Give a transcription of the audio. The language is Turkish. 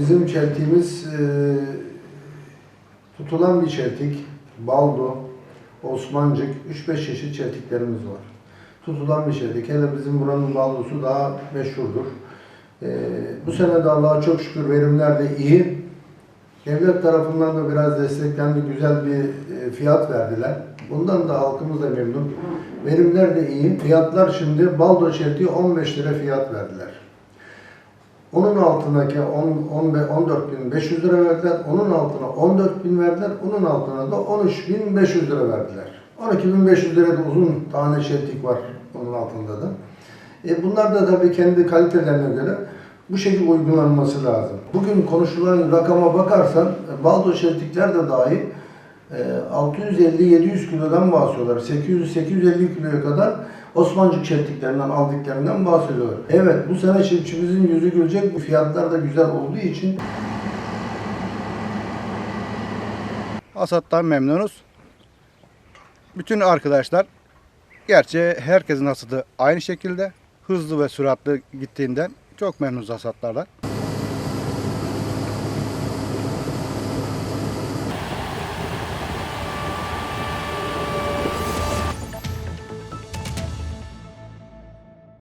bizim çeltiğimiz e, tutulan bir çeltik. Baldo, Osmancık, 3-5 çeşit çeltiklerimiz var. Tutulan bir çeltik. Hele bizim buranın baldosu daha meşhurdur. E, bu sene de Allah'a çok şükür verimler de iyi. Devlet tarafından da biraz desteklendi, güzel bir e, fiyat verdiler. Bundan da halkımız da memnun. Verimler de iyi. Fiyatlar şimdi baldo çeltiği 15 lira fiyat verdiler. Onun altındaki 10, 14.500 lira verdiler. Onun altına 14.000 verdiler. Onun altına da 13.500 lira verdiler. 12.500 lira da uzun tane çeltik var onun altında da. E bunlar da tabii kendi kalitelerine göre bu şekilde uygulanması lazım. Bugün konuşulan rakama bakarsan e, baldo çeltikler de dahi e, 650-700 kilodan bahsediyorlar. 800-850 kiloya kadar Osmancık çeltiklerinden aldıklarından bahsediyorlar. Evet bu sene çiftçimizin yüzü gülecek. Bu fiyatlar da güzel olduğu için Hasattan memnunuz. Bütün arkadaşlar, gerçi herkesin hasadı aynı şekilde hızlı ve süratli gittiğinden çok memnunuz hasatlardan.